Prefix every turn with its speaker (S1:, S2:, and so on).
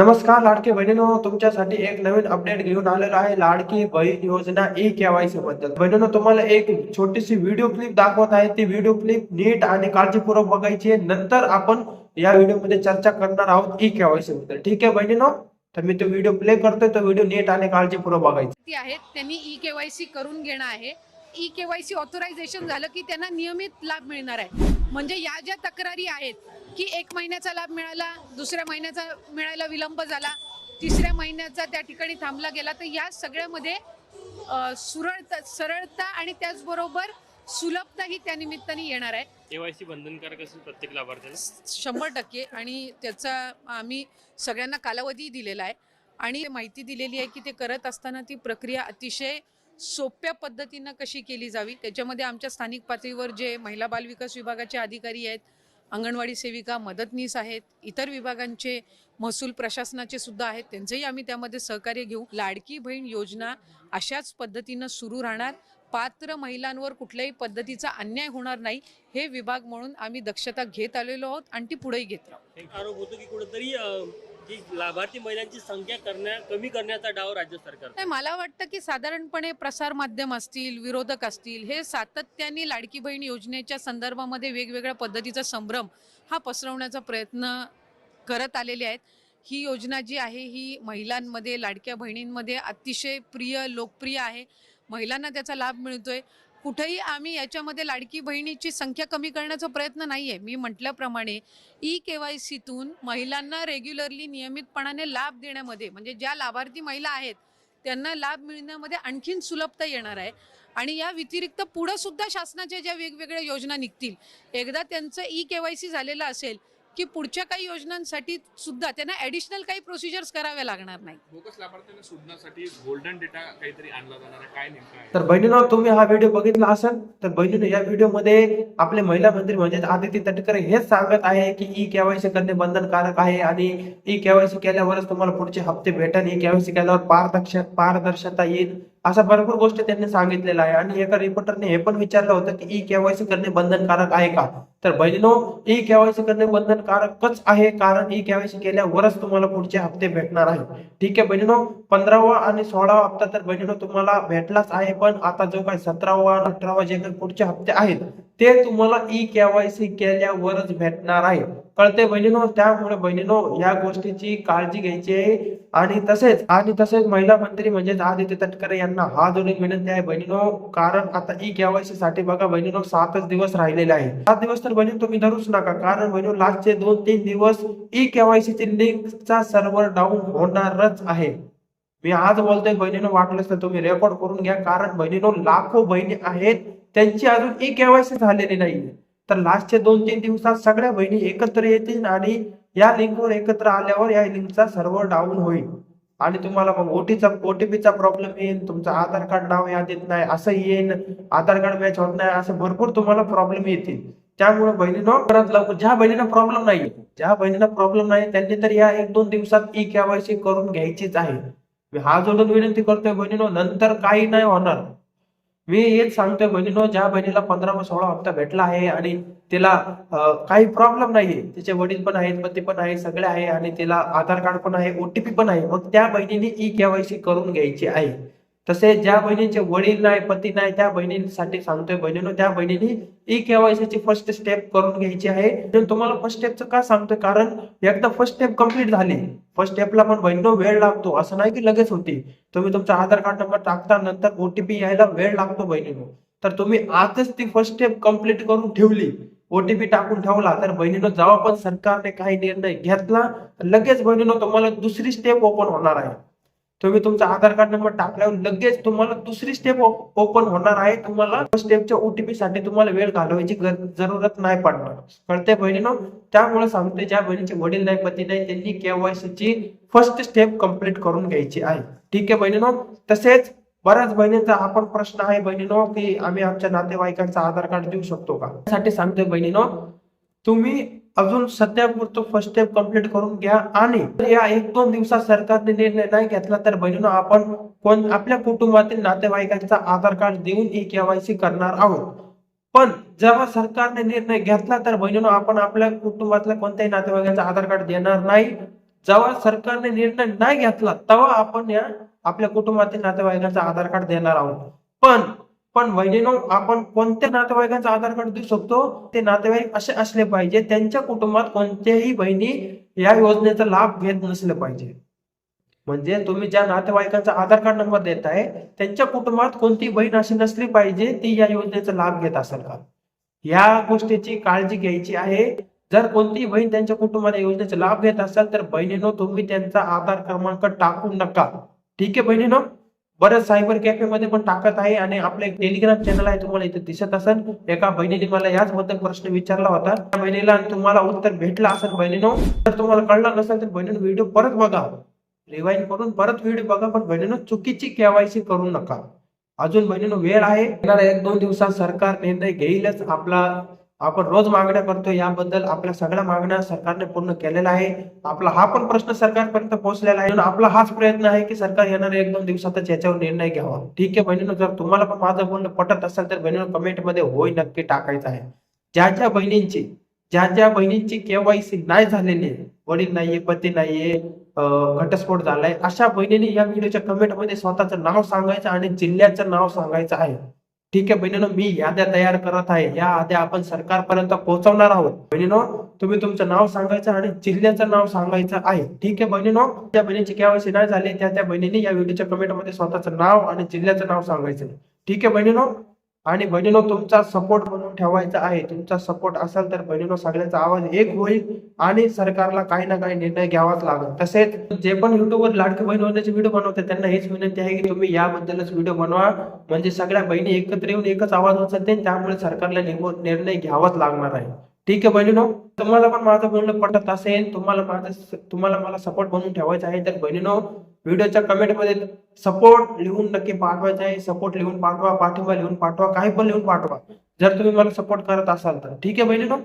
S1: नमस्कार लाडके बहिणीनो. तुमच्यासाठी एक नवीन अपडेट घेऊन आलेलो आहे. लाडकी बहीण योजना ई केवायसी बद्दल. बहिणीनो तुम्हाला एक छोटीशी व्हिडिओ क्लिप दाखवत आहे. ती व्हिडिओ क्लिप नीट आणि काळजीपूर्वक बघायची आहे. नंतर आपण या व्हिडिओमध्ये चर्चा करणार आहोत ई केवायसी बद्दल. ठीक आहे बहिणीनो? तर मी तो व्हिडिओ प्ले करतोय. तो व्हिडिओ नीट आणि काळजीपूर्वक बघायची.
S2: आहेत त्यांनी ई केवायसी करून घेणं आहे. ई केवायसी ऑथोरायझेशन झालं की त्यांना नियमित लाभ मिळणार आहे. म्हणजे या ज्या तक्रारी आहेत की एक महिन्याचा लाभ मिळाला दुसऱ्या महिन्याचा मिळायला विलंब झाला तिसऱ्या महिन्याचा त्या ठिकाणी थांबला गेला तर या सगळ्यामध्ये सुरळता सरळता आणि त्याचबरोबर सुलभता ही त्या निमित्ताने येणार आहे.
S3: केवायसी बंधनकारक असेल प्रत्येक लाभार्थ्याला?
S2: शंभर टक्के आणि त्याचा आम्ही सगळ्यांना कालावधी दिलेला आहे आणि माहिती दिलेली आहे की ते करत असताना ती प्रक्रिया अतिशय सोप्या पद्धतीनं कशी केली जावी? त्याच्यामध्ये आमच्या स्थानिक पातळीवर जे महिला बालविकास विभागाचे अधिकारी आहेत अंगणवाडी सेविका मदतनीस आहेत इतर विभागांचे महसूल प्रशासनाचे सुद्धा आहेत त्यांचंही आम्ही त्यामध्ये सहकार्य घेऊ. लाडकी बहीण योजना अशाच पद्धतीनं सुरू राहणार. पात्र महिलांवर कुठल्याही पद्धतीचा अन्याय होणार नाही हे विभाग म्हणून आम्ही दक्षता घेत आलेलो आहोत आणि ती पुढेही घेत राहू.
S3: आरोप होतो की कुठेतरी अं, लाभार्थी महिलांची संख्या करण्या कमी करण्याचा डाव राज्य सरकार
S2: नाही मला वाटतं की साधारणपणे प्रसार माध्यम असतील विरोधक असतील हे सातत्याने लाडकी बहीण योजनेच्या संदर्भामध्ये वेगवेगळ्या पद्धतीचा संभ्रम हा पसरवण्याचा प्रयत्न करत आलेले आहेत. ही योजना जी आहे ही महिलांमध्ये लाडक्या बहिणींमध्ये अतिशय प्रिय लोकप्रिय आहे. महिलांना त्याचा लाभ मिळतोय. कुठेही आम्ही याच्यामध्ये लाडकी बहिणीची संख्या कमी करण्याचा प्रयत्न नाही आहे मी म्हटल्याप्रमाणे ई के वाय सीतून महिलांना रेग्युलरली नियमितपणाने लाभ देण्यामध्ये म्हणजे ज्या लाभार्थी महिला आहेत त्यांना लाभ मिळण्यामध्ये आणखीन सुलभता येणार आहे. आणि या व्यतिरिक्त पुढं सुद्धा शासनाच्या ज्या वेगवेगळ्या योजना निघतील एकदा त्यांचं ई के वाय सी झालेलं असेल की पुढच्या काही योजनांसाठी सुद्धा त्यांना ॲडिशनल काही प्रोसिजर्स कराव्या लागणार नाही
S4: बोगस लाभार्थ्यांना शोधण्यासाठी गोल्डन डेटा काहीतरी आणला जाणार आहे. काय नेमकं आहे?
S1: तर बहिणीनो तुम्ही हा व्हिडिओ बघितला असेल तर बहिणीनो या व्हिडिओमध्ये आपले महिला मंत्री म्हणजे आदिती तटकरे हेच सांगत आहे की ई केवायसी करणे बंधनकारक आहे आणि ई केवायसी केल्यावरच तुम्हाला पुढचे हप्ते भेटेल. ई केवायसी केल्यावर पारदर्श पारदर्शकता येईल. अशा भरपूर गोष्टी त्यांनी सांगितलेल्या आहे. आणि एका रिपोर्टरने हे पण विचारलं होतं की ई केवायसी करणे बंधनकारक आहे का? तर बहिणीनो ई केवायसी करणे बंधनकारकच आहे. कारण ई केवायसी केल्यावरच तुम्हाला पुढचे हप्ते भेटणार आहे ठीक आहे बहिणीनो पंधरावा आणि सोळावा हप्ता तर बहिणीनो तुम्हाला भेटलाच आहे. पण आता जो काही सतरावा अठरावा जे काही पुढचे हप्ते आहेत ते तुम्हाला ई केवायसी केल्यावरच भेटणार आहे. कळते बहिणीनो? त्यामुळे बहिणीनो या गोष्टीची काळजी घ्यायची आहे. आणि तसेच आणि तसेच महिला मंत्री म्हणजेच आदित्य तटकरे यांना हा जोडून विनंती आहे बहिणीनो. कारण आता ई केवायसी साठी बघा बहिणीनो सातच दिवस राहिलेले आहे सात दिवस तर बहिणी तुम्ही धरूच नका कारण बहिणी लास्टचे दोन तीन दिवस ई केवायसी ची लिंकचा सर्व्हर डाऊन होणारच आहे. मी आज बोलतोय बहिणीनं वाटलंच तर तुम्ही रेकॉर्ड करून घ्या कारण बहिणीनो लाखो बहिणी आहेत त्यांची अजून ई केवायसी झालेली नाही. तर लास्टचे दोन तीन दिवसात सगळ्या बहिणी एकत्र येतील आणि या लिंकवर एकत्र आल्यावर या लिंकचा सर्व्हर डाऊन होईल. आणि तुम्हाला मग ओटीचा ओटीपीचा प्रॉब्लेम येईल तुमचं आधार कार्ड नाव यादीत नाही असं येईल आधार कार्ड मॅच होत नाही असं भरपूर तुम्हाला प्रॉब्लेम येतील. त्यामुळे बहिणीनो परत लवकर ज्या बहिणीला प्रॉब्लेम नाही ज्या बहिणीला प्रॉब्लेम नाही त्यांनी तर या एक दोन दिवसात ई केवायसी करून घ्यायचीच आहे. मी हा जोडून विनंती करतोय बहिणीनो नंतर काही नाही होणार. मी हेच सांगतोय बहिणीनो ज्या बहिणीला पंधरा व सोळा हप्ता भेटला आहे आणि तिला काही प्रॉब्लेम नाहीये तिचे वडील पण आहेत पती पण आहे सगळे आहे आणि तिला आधार कार्ड पण आहे ओटीपी पण आहे मग त्या बहिणीने ई केवायसी करून घ्यायची आहे. तसेच ज्या बहिणींचे वडील नाही पती नाही त्या बहिणींसाठी सांगतोय बहिणीनो त्या बहिणीने ई केवायसी ची फर्स्ट स्टेप करून घ्यायची आहे. तुम्हाला फर्स्ट स्टेपचं का सांगतोय? कारण एकदा फर्स्ट स्टेप कंप्लीट झाली. फर्स्ट स्टेपला पण बहिणीनो वेळ लागतो. असं नाही की लगेच होती. तुम्ही तुमचा आधार कार्ड नंबर टाकता नंतर ओटीपी यायला वेळ लागतो बहिणीनो. तर तुम्ही आजच ती फर्स्ट स्टेप कंप्लीट करून ठेवली. ओटीपी टाकून ठेवला. तर बहिणीनो जेव्हा पण सरकारने काही निर्णय घेतला लगेच बहिणीनो तुम्हाला दुसरी स्टेप ओपन होणार आहे. तुम्ही तुमचा आधार कार्ड नंबर टाकल्यावर लगेच तुम्हाला दुसरी स्टेप ओपन होणार आहे. तुम्हाला स्टेपच्या ओटीपी साठी तुम्हाला वेळ घालवायची जरूरत नाही पडणार. कळते बहिणीनो? त्यामुळे सांगते ज्या बहिणीचे वडील नाही पती नाही त्यांनी केवायसी ची फर्स्ट स्टेप कंप्लीट करून घ्यायची आहे. ठीक आहे बहिणीनो? तसेच बऱ्याच बहिणींचा आपण प्रश्न आहे बहिणीनो की आम्ही आमच्या नातेवाईकांचा आधार कार्ड देऊ शकतो का? त्यासाठी सांगतोय बहिणीनो तुम्ही अजून सध्या पुरतो फर्स्ट स्टेप कंप्लीट करून घ्या आणि या एक दोन दिवसात सरकारने निर्णय नाही घेतला तर बहिणीनं आपण कोण आपल्या कुटुंबातील नातेवाईकांचा आधार कार्ड देऊन ई केवायसी करणार आहोत. पण जेव्हा सरकारने निर्णय घेतला तर बहिणीनं आपण आपल्या कुटुंबातल्या कोणत्याही नातेवाईकांचा आधार कार्ड देणार नाही. जेव्हा सरकारने निर्णय नाही घेतला तेव्हा आपण या आपल्या कुटुंबातील नातेवाईकांचा आधार कार्ड देणार आहोत. पण पण बहिणीनो आपण कोणत्या नातेवाईकांचा आधार कार्ड देऊ शकतो? ते नातेवाईक असे असले पाहिजे त्यांच्या कुटुंबात कोणत्याही बहिणी या योजनेचा लाभ घेत नसले पाहिजे. म्हणजे तुम्ही ज्या नातेवाईकांचा आधार कार्ड नंबर देताय त्यांच्या कुटुंबात कोणती बहीण अशी नसली पाहिजे ती या योजनेचा लाभ घेत असेल का? या गोष्टीची काळजी घ्यायची आहे. जर कोणतीही बहीण त्यांच्या कुटुंबात योजनेचा लाभ घेत असाल तर बहिणीनो तुम्ही त्यांचा आधार क्रमांक टाकू नका. ठीक आहे बहिणीनो? बरं सायबर कॅफे मध्ये पण टाकत आहे आणि आपलं एक टेलिग्राम चॅनल आहे तुम्हाला इथे दिसत असेल. एका बहिणीने मला याच बद्दल प्रश्न विचारला होता. त्या बहिणीला तुम्हाला उत्तर भेटलं असेल बहिणीनो. जर तुम्हाला कळलं नसेल तर बहिणीनं व्हिडिओ परत बघा. रिवाईन करून परत व्हिडिओ बघा पण बहिणीनं चुकीची केवायसी करू नका. अजून बहिणीनं वेळ आहे. एक दोन दिवसात सरकार निर्णय घेईलच. आपला आपण रोज मागण्या करतो याबद्दल आपल्या सगळ्या मागण्या सरकारने पूर्ण केलेल्या आहे आपला हा पण प्रश्न सरकारपर्यंत पोहोचलेला आहे. आपला हाच प्रयत्न आहे की सरकार येणाऱ्या एक दोन दिवसातच याच्यावर निर्णय घ्यावा. ठीक आहे बहिणीनं जर तुम्हाला पण माझं बोलणं पटत असेल तर बहिणीनं कमेंटमध्ये होय नक्की टाकायचं आहे. ज्या ज्या बहिणींची ज्या ज्या बहिणींची केवायसी नाही झालेली आहे वडील नाहीये पती नाहीये घटस्फोट झालाय अशा बहिणीने या व्हिडिओच्या कमेंटमध्ये स्वतःचं नाव सांगायचं आणि जिल्ह्याचं नाव सांगायचं आहे. ठीक आहे बहिणीनो मी याद्या तयार करत आहे. या याद्या आपण सरकारपर्यंत पोहोचवणार आहोत. बहिणीनो तुम्ही तुमचं नाव सांगायचं आणि जिल्ह्याचं नाव सांगायचं आहे. ठीक आहे बहिणीनो त्या बहिणीची केवायसी नाही झाली त्या त्या बहिणीने या व्हिडिओच्या कमेंटमध्ये स्वतःचं नाव आणि जिल्ह्याचं नाव सांगायचं. ठीक आहे बहिणीनो आणि बहिणीनो तुमचा सपोर्ट म्हणून ठेवायचा आहे तुमचा सपोर्ट असेल तर बहिणीनो सगळ्यांचा आवाज एक होईल आणि सरकारला काही ना काही निर्णय घ्यावाच लागेल. तसेच जे पण युट्यूबवर लाडकी बहीण होण्याचे व्हिडिओ बनवते त्यांना हेच विनंती आहे की तुम्ही याबद्दलच व्हिडिओ बनवा. म्हणजे सगळ्या बहिणी एकत्र येऊन एकच आवाज उचलते त्यामुळे सरकारला निर्णय घ्यावाच लागणार आहे. ठीक आहे बहिणीनो तुम्हाला पण माझं बोलणं पटत असेल तुम्हाला माझं तुम्हाला मला सपोर्ट बनवून ठेवायचा आहे तर बहिणीनो व्हिडिओच्या कमेंटमध्ये सपोर्ट लिहून नक्की पाठवायचं आहे. सपोर्ट लिहून पाठवा पाठिंबा लिहून पाठवा काही पण लिहून पाठवा. जर तुम्ही मला सपोर्ट करत असाल तर. ठीक आहे बहिणीनो?